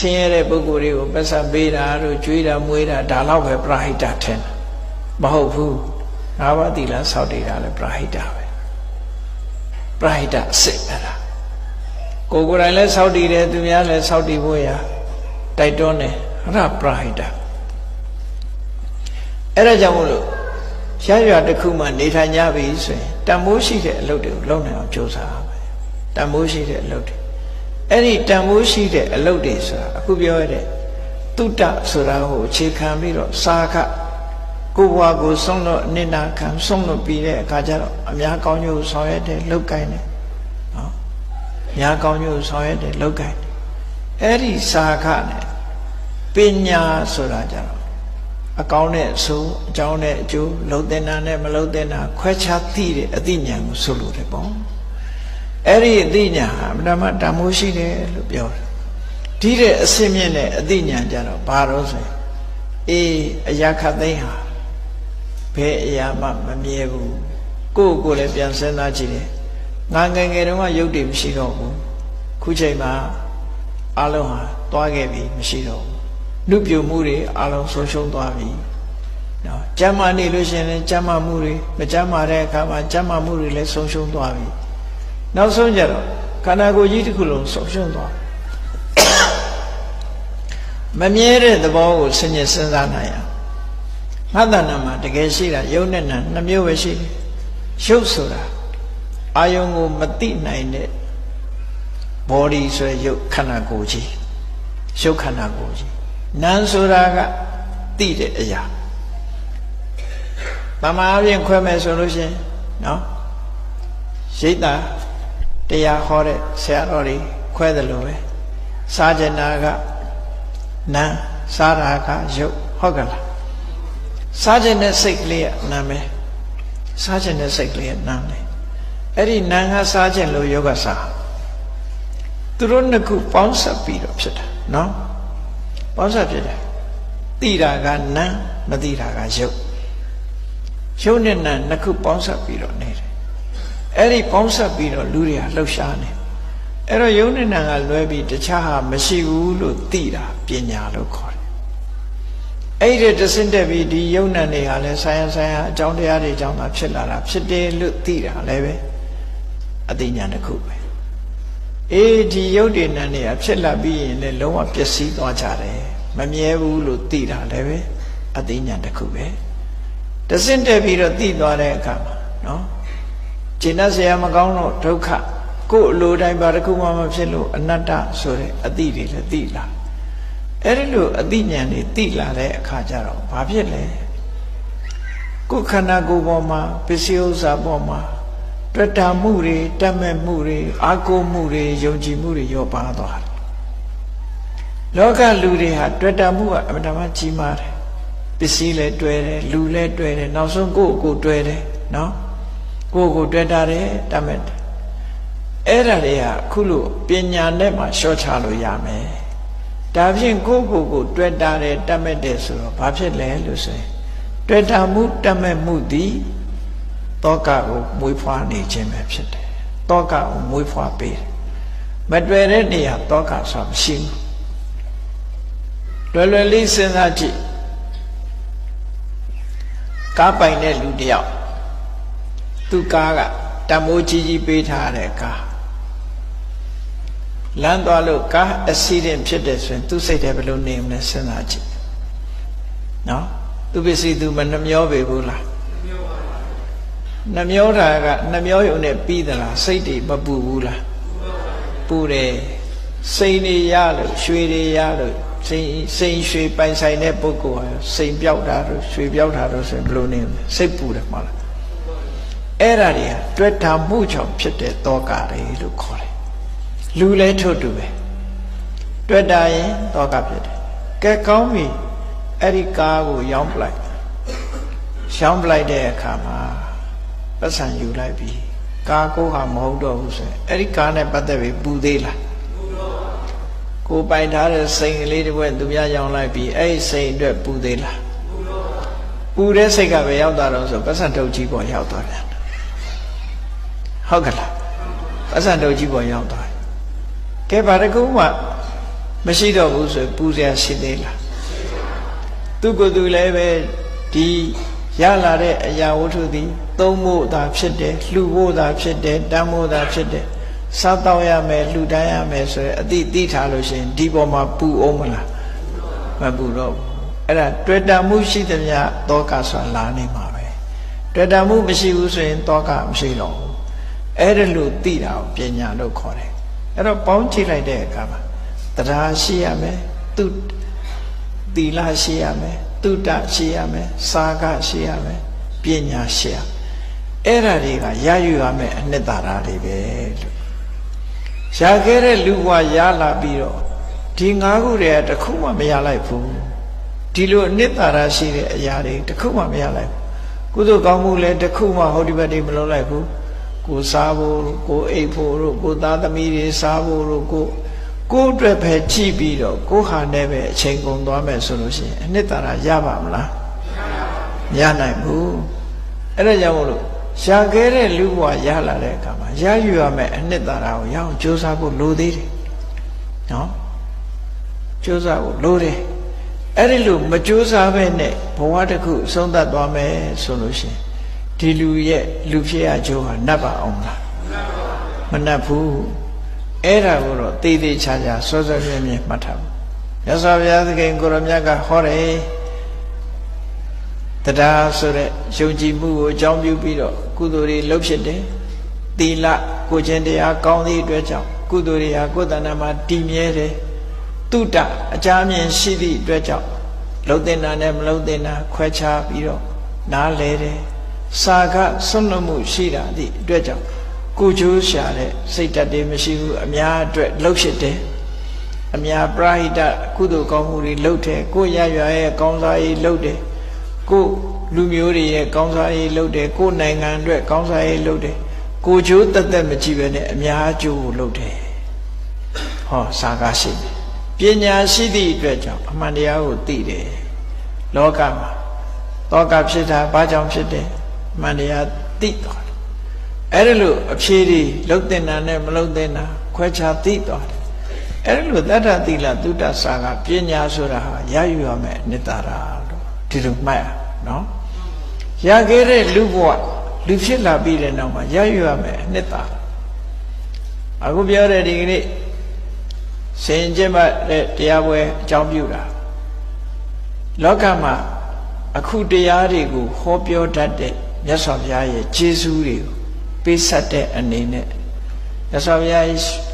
ဆင်းရဲတဲ့ပုဂ္ဂိုလ်တွေကိုပတ်ဆက်ပေးတာတို့ကြွေးတာမွေးတာဒါတော့ပဲပရဟိတထင်တာမဟုတ်ဘူးငါးပါးသီလစောင့်တည်တာလည်းပရဟိတပဲပရဟိတအစစ်ပဲလားကိုယ်ကိုယ်တိုင်လည်းစောင့်တည်တယ်သူများလည်းစောင့်တည်ဖို့ရတိုက်တွန်းတယ်အဲ့ဒါပရဟိတအဲ့ဒါကြောင့်မို့လို့ရရွာတစ်ခုမှနေထိုင်ကြပြီဆိုရင်တန်မိုးရှိတဲ့အလုပ်တွေကိုလုပ်နိုင်အောင်ကြိုးစားရမယ်တန်မိုးရှိတဲ့အလုပ်တွေ အဲ့ဒီတန်မိုးရှိတဲ့အလုပ်တွေဆိုတာအခုပြောရတဲ့တုတ္တဆိုတာကိုအခြေခံပြီးတော့စာခကိုယ်ဘဝကိုဆုံးလို့အနိနာခံဆုံးလို့ပြီးတဲ့အခါကျတော့အများကောင်းကျိုးဆောင်ရွက်တဲ့လုပ်ကိုင်းတယ်နော်အများကောင်းကျိုးဆောင်ရွက်တဲ့လုပ်ကိုင်းတယ်အဲ့ဒီစာခနဲ့ပညာဆိုတာကြတော့အကောင်းနဲ့အဆိုးအကြောင်းနဲ့အကျိုးလုံတဲ့နာနဲ့မလုံတဲ့နာခွဲခြားသိတဲ့အသိဉာဏ်ကိုဆိုလိုတယ်ပေါ့ အဲ့ဒီအသိဉာဏ်ဟာအမှန်မှတန်မိုးရှိတယ်လို့ပြောတယ်ဒီတဲ့အစင်းမြင့်တဲ့အသိဉာဏ်ကြတော့ဘာလို့ဆိုရင်အေးအရာခတ်သိမ်းဟာဘယ်အရာမှမမြဲဘူးကိုယ့်ကိုယ်လည်းပြန်စဉ်းစားကြည့်တယ်ငါငယ်ငယ်တုန်းကရုပ်တည်မရှိတော့ဘူးခုချိန်မှာအလုံးဟာသွားခဲ့ပြီမရှိတော့ဘူးနှုတ်ပြမှုတွေအလုံးဆုံးရှုံးသွားပြီနော်ကျမ်းမာနေလို့ရှိရင်လည်းကျမ်းမာမှုတွေမကျမ်းမာတဲ့အခါမှာကျမ်းမာမှုတွေလည်းဆုံးရှုံးသွားပြီ နောက်ဆုံးကြတော့ခန္ဓာကိုယ်ကြီးတစ်ခုလုံးဆုံးရှုံးသွားမမြဲတဲ့သဘောကိုဆင်ញင်စဉ်းစားနိုင်အောင်ငါတဏ္ဍာမှာတကယ်ရှိတာယုံနဲ့နာနှစ်မျိုးပဲရှိတယ်ရုပ်ဆိုတာအာယုံကိုမတိနိုင်တဲ့ body ဆိုရရုပ်ခန္ဓာကိုယ်ကြီးရုပ်ခန္ဓာကိုယ်ကြီးနာမ်ဆိုတာကတိတဲ့အရာတမာအပြင်ခွဲမယ်ဆိုလို့ရှိရင်နော်ရိတ် တာတရားဟောတဲ့ဆရာတော်တွေခွဲတယ်လို့ပဲစားကျင်တာကနာမ်စားတာကရုပ်ဟုတ်ကလားစားကျင်တဲ့စိတ်ကလေးကနာမ်ပဲစားကျင်တဲ့စိတ်ကလေးကနာမ်လေအဲ့ဒီနာမ်ကစားကျင်လို့ယောဂစားသူတို့နှစ်ခုပေါင်းဆက်ပြီးတော့ဖြစ်တာနော်ပေါင်းဆက်ဖြစ်တယ်တိတာကနာမ်မတိတာကရုပ်ရုပ်နဲ့နာမ်နှစ်ခုပေါင်းဆက်ပြီးတော့နေတယ် အဲ့ဒီပေါင်းဆက်ပြီးတော့လူတွေကလှုပ်ရှားနေအဲ့တော့ယုံနဲ့နာကလွဲပြီးတခြားဟာမရှိဘူးလို့သိတာပညာလို့ခေါ်တယ်အဲ့ဒီတဆင့်တက်ပြီးဒီယုံနဲ့နေဟာလဲဆိုင်ရဆိုင်ရအကြောင်းတရားတွေအကြောင်းသာဖြစ်လာတာဖြစ်တယ်လို့သိတာလည်းပဲအသိဉာဏ်တစ်ခုပဲအေးဒီယုတ်တွေနဲ့နေဟာဖြစ်လာပြီးရင်လည်းလုံးဝပျက်စီးသွားကြတယ်မမြဲဘူးလို့သိတာလည်းပဲအသိဉာဏ်တစ်ခုပဲတဆင့်တက်ပြီးတော့သိသွားတဲ့အခါမှာနော် ကျင့်တတ်เสียမကောင်းတော့ဒုက္ခကိုယ်အလိုတိုင်းပါတစ်ခုမှမဖြစ်လို့အနတ္တဆိုတဲ့အတိတွေလည်းသိလာအဲ့ဒီလိုအတိညာဉ်တွေသိလာတဲ့အခါကျတော့ဘာဖြစ်လဲကိုယ်ခန္ဓာကိုယ်ပေါ်မှာပစ္စည်းဥစ္စာပေါ်မှာတွေ့တာမှုတွေတတ်မဲ့မှုတွေအာကိုမှုတွေယုံကြည်မှုတွေရောပါသွားတယ်လောကလူတွေဟာတွေ့တာမှုကအမှန်တမ်းကြီးမားတယ်ပစ္စည်းလည်းတွေ့တယ်လူလည်းတွေ့တယ်နောက်ဆုံးကိုယ့်ကိုယ်တွေ့တယ်နော် ကိုယ့်ကိုတွေ့တာတယ်တတ်မဲ့တယ်အဲ့ဒါတွေကအခုလို့ပညာနဲ့မှရှော့ချလို့ရမယ်ဒါဖြင့်ကိုယ့်ကိုယ်ကိုတွေ့တာတယ်တတ်မဲ့တယ်ဆိုတော့ဘာဖြစ်လဲလို့ဆိုရင်တွေ့တာမှုတတ်မဲ့မှုသည်တောကကိုမွေးဖွားနေခြင်းပဲဖြစ်တယ်တောကကိုမွေးဖွားပေးတယ်မတွေ့တဲ့နေရာတောကဆိုမရှိဘူးလွယ်လွယ်လေးစဉ်းစားကြည့်ကားပိုင်တဲ့လူတယောက် သူကားကတမိုးကြီးကြီးပေးထားတဲ့ကားလမ်းသွားလို့ကားအက်ဆီဒင့်ဖြစ်တယ်ဆိုရင်သူ့စိတ်ထဲဘယ်လိုနေမလဲစဉ်းစားကြည့်နော်သူပစ္စည်းသူမနှမျောပေဘူးလားနှမျောတာကနှမျောရုံနဲ့ပြီးသလားစိတ်တွေမပူဘူးလားပူတယ်စိတ်တွေရလို့ရွှေတွေရလို့စိတ်စိတ်ရွှေပိုင်ဆိုင်တဲ့ပုဂ္ဂိုလ်ဟာစိတ်ပြောက်တာတို့ရွှေပြောက်တာတို့ဆိုရင်ဘယ်လိုနေလဲစိတ်ပူတယ်မဟုတ်လား အဲ့ဒါတွေဟာတွေ့တာမှုကြောင့်ဖြစ်တဲ့တောကတွေလို့ခေါ်တယ်လူလဲထုတ်တူပဲတွေ့တာရင်တောကဖြစ်တယ်ကဲကောင်းပြီအဲ့ဒီကားကိုရောင်းပလိုက်ရောင်းပလိုက်တဲ့အခါမှာပတ်စံယူလိုက်ပြီကားကိုဟာမဟုတ်တော့ဘူးဆိုရင်အဲ့ဒီကားနဲ့ပတ်သက်ပြီးပူသေးလားကိုပိုင်ထားတဲ့စိန်ကလေးတစ်ခွက်သူများရောင်းလိုက်ပြီးအဲ့ဒီစိန်အတွက်ပူသေးလားပူတဲ့စိတ်ကပဲရောက်သွားတော့ဆိုပတ်စံထုတ်ကြီးပေါ်ရောက်သွားပြန် ဟုတ်ကလားပတ်စံတုတ်ကြီးပေါ်ရောက်သွားတယ်ကဲဘာတကူမှမရှိတော့ဘူးဆိုရင်ပူဇော်ရှိသေးလားသူကသူလည်းပဲဒီရလာတဲ့အရာဝတ္ထုသည်သုံးဖို့သာဖြစ်တယ်လှူဖို့သာဖြစ်တယ်တမ်းဖို့သာဖြစ်တယ်စားတော့ရမယ်လှူဒန်းရမယ်ဆိုရင်အတိသိထားလို့ရှိရင်ဒီပေါ်မှာပူအောင်မလားမပူတော့ဘူးအဲ့ဒါတွေ့တာမှုရှိသမျှတောကဆိုလာနေမှာပဲတွေ့တာမှုမရှိဘူးဆိုရင်တောကမရှိတော့ဘူး အဲ့ဒါလို့သိတာကိုပညာလို့ခေါ်တယ်အဲ့တော့ပေါင်းကြည့်လိုက်တဲ့အခါမှာတရားရှိရမယ်သူသီလရှိရမယ်တုတ္တရှိရမယ်စာကရှိရမယ်ပညာရှိရအဲ့ဒါတွေကရယူရမယ်အနှစ်သာရတွေပဲလို့ရခဲ့တဲ့လူဘဝရလာပြီးတော့ဒီငါးခုတည်းတခုမှမရလိုက်ဘူးဒီလိုအနှစ်သာရရှိတဲ့အရာတွေတခုမှမရလိုက်ဘူးကုသိုလ်ကောင်းမှုလည်းတခုမှဟောဒီဘက်တွေမလုပ်လိုက်ဘူး ကိုစားဖို့ကိုအိပ်ဖို့တို့ကိုသားသမီးတွေစားဖို့တို့ကိုကိုယ့်အတွက်ပဲကြည့်ပြီးတော့ကိုယ့်ဟာနဲ့ပဲအချိန်ကုန်သွားမယ်ဆိုလို့ရှိရင်အနှစ်သာရရပါမလားမရနိုင်ဘူးအဲ့ဒါကြောင့်မို့လို့ရှာခဲ့တဲ့လူဘဝရလာတဲ့အခါမှာရယူရမယ်အနှစ်သာရကိုရအောင်ကြိုးစားဖို့လိုသေးတယ်နော်ကြိုးစားဖို့လိုတယ်အဲ့ဒီလိုမကြိုးစားပဲနဲ့ဘဝတစ်ခုဆုံးသက်သွားမယ်ဆိုလို့ရှိရင် ဒီလူရဲ့လူဖြစ်ရကြိုးဟာနှက်ပါအောင်လားမနှက်ဘူးအဲ့ဒါကိုတော့သေသေးချာချာစောစောမြဲမြဲမှတ်ထားဖို့မြတ်စွာဘုရားသခင်ကိုရမြတ်ကဟောတယ်တရားဆိုတဲ့ယုံကြည်မှုကိုအကြောင်းပြုပြီးတော့ကုသိုလ်တွေလုပ်ဖြစ်တယ်သီလကိုခြင်းတရားကောင်းသည့်အတွက်ကြောင့်ကုသိုလ်တွေဟာကိုယ်တဏ္ဍာမှာတည်မြဲတယ်တုတ္တအကြမြင်ရှိသည့်အတွက်ကြောင့်လှုပ်တင်တာနဲ့မလှုပ်တင်တာခွဲခြားပြီးတော့နားလဲတယ် စာကဆွလွတ်မှုရှိတာသည့်အတွက်ကြောင့်ကိုချိုးရှာတဲ့စိတ်ဓာတ်တွေမရှိဘူးအများအတွက်လှုပ်ဖြစ်တယ်အများပရာဟိတကုသိုလ်ကောင်းမှုတွေလှုပ်တယ်ကိုရရွာရဲ့ကောင်းစားရေးလှုပ်တယ်ကိုလူမျိုးတွေရဲ့ကောင်းစားရေးလှုပ်တယ်ကိုနိုင်ငံအတွက်ကောင်းစားရေးလှုပ်တယ်ကိုချိုးတက်တက်မကြည့်ပဲနဲ့အများအကျိုးကိုလှုပ်တယ်ဟောစာကားရှိတယ်ပညာရှိသည့်အတွက်ကြောင့်အမှန်တရားကိုသိတယ်လောကမှာတောကဖြစ်တာဘာကြောင့်ဖြစ်တယ်အ မှန်တရားသိသွားတယ်အဲ့ဒါလို့အဖြေတွေလှုပ်တင်တာနဲ့မလှုပ်တင်တာခွဲခြားသိသွားတယ်အဲ့ဒါလို့တတ္ထသီလသုတ္တစာကပညာဆိုတာဟာရယူရမယ်အနှစ်သာရလို့ဒီလိုမှတ်ရနော်ရခဲ့တဲ့လူဘဝလူဖြစ်လာပြီးတဲ့နောက်မှာရယူရမယ်အနှစ်သာရအခုပြောတဲ့ဒီကနေ့စင်ကျင့်မှတဲ့တရားပွဲအကြောင်းပြုတာလောကမှာအခုတရားတွေကိုဟောပြောတတ်တဲ့ မြတ်စွာဘုရားရဲ့ကျေးဇူးတွေကိုပေးဆက်တဲ့အနေနဲ့မြတ်စွာဘုရား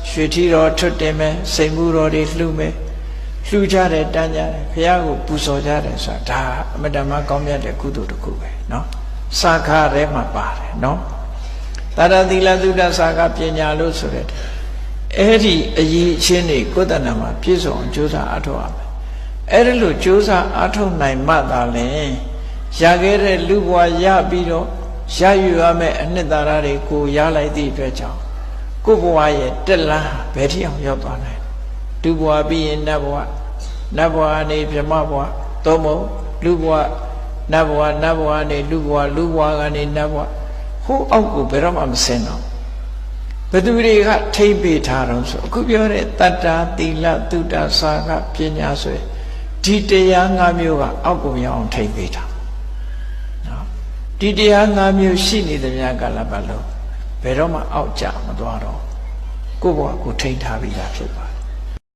ရွှေထီတော်ထွတ်တင်မယ်စိန်မှုတော်တွေလှူမယ်လှူကြတယ်တန်းကြတယ်ဘုရားကိုပူဇော်ကြတယ်ဆိုတာဒါအမတ္တမကောင်းမြတ်တဲ့ကုသိုလ်တစ်ခုပဲเนาะစာခရဲမှာပါတယ်เนาะတာရသီလသုဒ္ဓစာခပညာလို့ဆိုတဲ့အဲ့ဒီအရေးအချင်းတွေကိုယ်တဏ္ဍာမှာပြည့်စုံအောင်ကြိုးစားအထောက်ရမယ်အဲ့ဒါလို့ကြိုးစားအထောက်နိုင်မှသာလေ ရခဲ့တဲ့လူဘဝရပြီးတော့ရယူရမယ့်အနှစ်သာရတွေကိုရလိုက်သည့်အတွက်ကြောင့်ကိုယ်ဘဝရဲ့တက်လန်းဘယ်ထိအောင်ရောက်သွားနိုင်ဒုဘဝပြီးရင်နတ်ဘဝနတ်ဘဝနေဗြဟ္မဘဝသို့မဟုတ်လူဘဝနတ်ဘဝနတ်ဘဝနေလူဘဝလူဘဝကနေနတ်ဘဝဟိုးအောက်ကိုဘယ်တော့မှမဆင်းတော့ဘယ်သူတွေကထိမ့်ပေးထားတော့ဆိုအခုပြောတဲ့တတ္တာသီလသုတ္တစာကပညာဆိုရင်ဒီတရား၅မျိုးကအောက်ကိုမရောက်အောင်ထိမ့်ပေးထား ဒီတရား၅မျိုးရှိနေသမျှကာလပတ်လုံးဘယ်တော့မှအောက်ကျမသွားတော့ကိုယ့်ဘဝကိုထိန်းထားပြီးသားဖြစ်ပါ